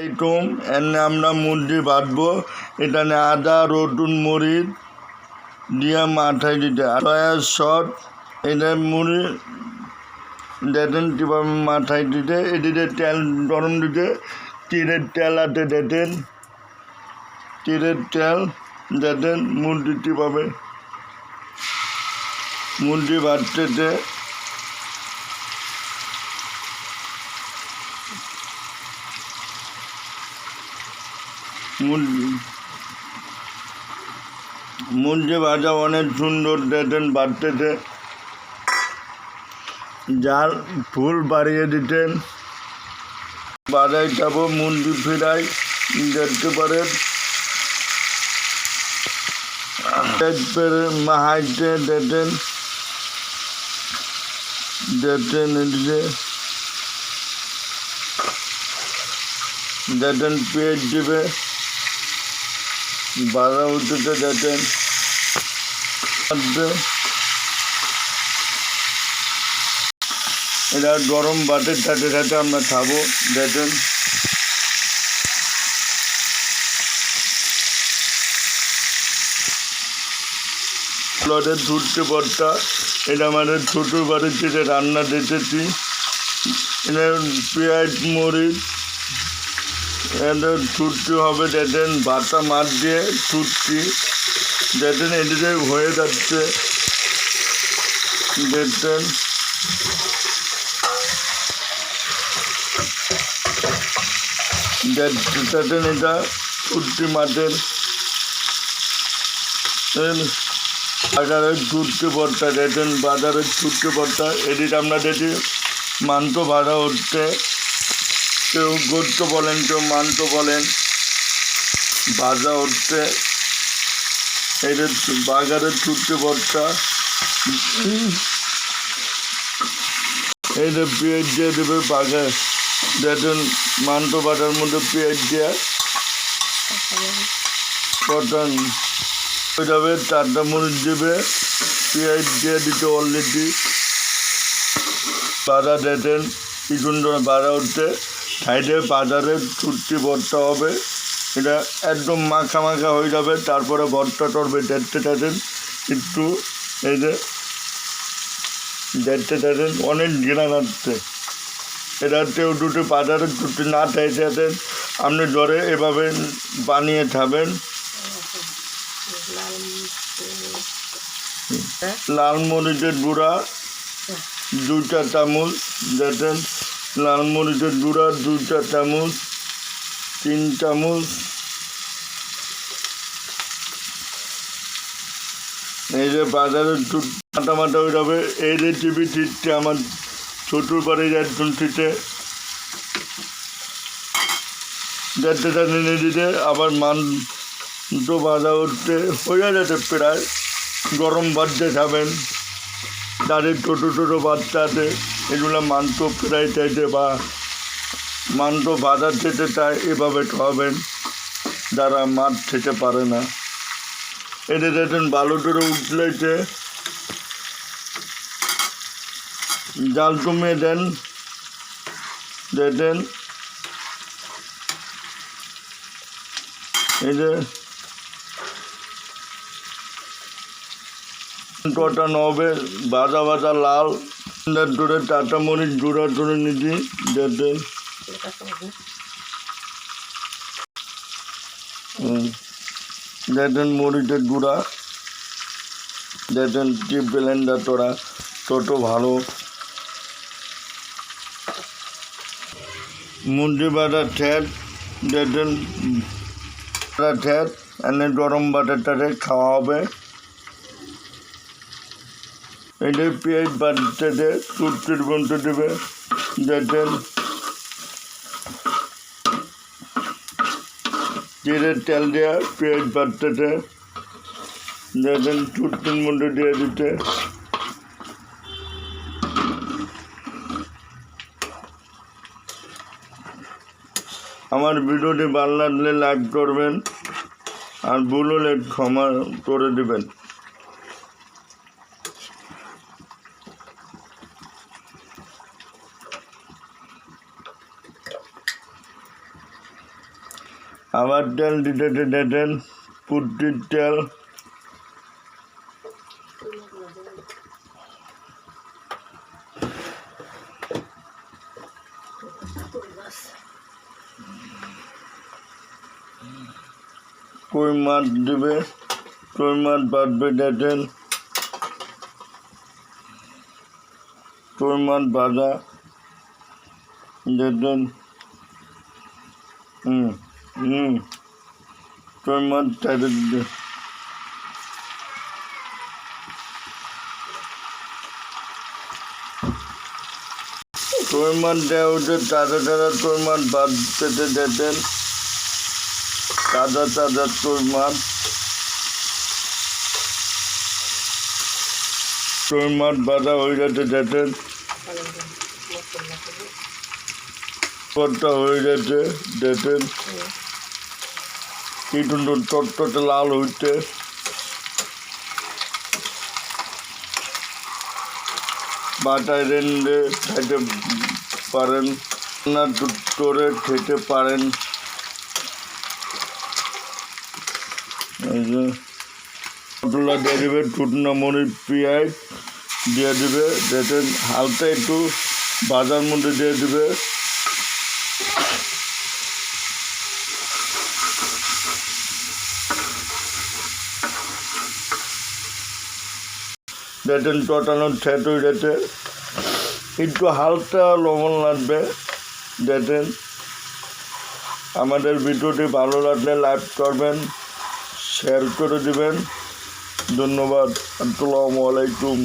Item এনে আমরা মুরগি বাটবো এখানে আদা, রসুন, মরিচ দিয়ে মাথায় দিতে সয়া শট এটা মুড়ি দেখেন কীভাবে মাথায় দিতে? এদিকে তেল গরম দিতে তীরের তেল হাতে দেখেন তীরের তেল দেখেন মুরগি কীভাবে? মুরগি বাটতেছে মুরগি ভাজা অনেক সুন্দর দেখেন বাড়তেছে। জাল ফুল বাড়িয়ে দিতেন বাজাই যাব মুরগি ফিরাই দেখতে পারেন মাহাইতে দেখেন দেখেন এদিকে দেখেন পেট দিবে। বাধা উঠতে দেখেন। এটা গরম বাটের সাথে সাথে আমরা খাব, দেখেন। লটের ছুটতে পরটা এটা আমাদের ছোটো বাড়ির থেকে রান্না দেখেছি। এটা পেঁয়াজ, মরিচ ছুটতে হবে দেখেন বাটা মাছ দিয়ে ছুটছি দেখেন এদিকে হয়ে যাচ্ছে। দেখতেন দেখতেন এটা ছুটছি মাছের। বাজারের ছুটতে পড়তা দেখেন বাজারের ছুটতে পড়তা এদিকে আমরা দেখি মান্ত ভাড়া হচ্ছে। কেউ গদ্য বলেন, কেউ মান্ত বলেন। ভাজা হচ্ছে এটা বাজারের ছুটতে পড়তা এইটা পেঁয়াজ দিয়ে দেবে বাজার। দেখেন মান্ত বাটার মধ্যে পেঁয়াজ দেওয়া কটন। যাবে চারটা মরিচ দেবে। পেঁয়াজ দিয়ে দিতে অলরেডি বাধা দেখেন, কি সুন্দর বাধা উঠতে সাইডে বাজারে ছুটটি ভর্তা হবে। এটা একদম মাখা মাখা হয়ে যাবে। তারপরে ভর্তা টরবে দেখতে থাকেন একটু এই যে দেখতে থাকেন অনেক ঘৃণা আসছে এটা কেউ দুটো বাজারে ছুটি না চাইছেন আপনি জ্বরে এভাবে বানিয়ে খাবেন। লাল মরিচের গুঁড়া দুইটা চামচ দেখেন লাল মরিচের গুঁড়া, দুইটা চামচ, তিন চামচ। এই যে বাজারে মাটা মাটা হয়ে যাবে, এই রেসিপি ঠিকছে আমার ছোটোর বাড়ির একজন ঠিকছে দেড়টা নিয়ে দিতে, আবার মান দুটো বাজা উঠতে হয়ে যেতে প্রায়, গরম বাচ্চা খাবেন। তাদের ছোটো ছোটো বাচ্চা আছে এগুলো মাংস ফ্রাই চাইতে বা মাংস বাজার খেতে চায়, এভাবে খাওয়াবেন যারা মাছ খেতে পারে না। এতে দেখেন বালু টোরে উঠলেছে। জাল কমিয়ে দেন দেখেন এই যে কটানো নবে ভাজা ভাজা লাল। দূরে টাটা মরিচ জোড়া জোড়ে নিচ্ছি দেখবেন দেখেন মরিচের গুঁড়া দেখেন টিপ ব্লেন্ডার তোরা ছোটো ভালো। মুরগি বাটা ঠ্যাট দেখেন ঠ্যাট এনে গরম বাটারটারে খাওয়া হবে। এটা পেঁয়াজ বাড়তে দে টুটটির বন্ধু দেবে। দেখেন। জিরের তেল দেওয়া পেঁয়াজ দে দেখেন টুটটির মধ্যে দিয়ে দিতে। আমার ভিডিওটি ভালো লাগলে লাইক করবেন আর ভুল হলে ক্ষমা করে দেবেন। আবার দিতে দেন পুটির তেল কই মাছ দেবে? কই মাছ বাঁধবে দেখেন কই মাছ ভাজা দেখেন হুম। হুম। মাছ চাইতে দিতে। কই মাছ দেওয়া হচ্ছে তাজা তাজা কই মাছ বাদ পেতে দেখেন তাজা তাজা কই মাছ কই মাছ বাঁধা হয়ে যাচ্ছে দেখেন পরটা হয়ে যাচ্ছে দেখেন কি সুন্দর টটটটে লাল হইতে। বাটায় রেন্ডে খাইতে পারেন। না করে খেতে পারেন। পটলা দিয়ে দেবে, টুটনা মরিচ, পেঁয়াজ দিয়ে দেবে, দেখেন, হালকা একটু বাজার মধ্যে দিয়ে দেবে। দেখেন চটানোর ছেট হয়ে গেছে একটু হালকা লবণ লাগবে দেখেন আমাদের ভিডিওটি ভালো লাগলে লাইক করবেন শেয়ার করে দিবেন। ধন্যবাদ। আসসালামু আলাইকুম।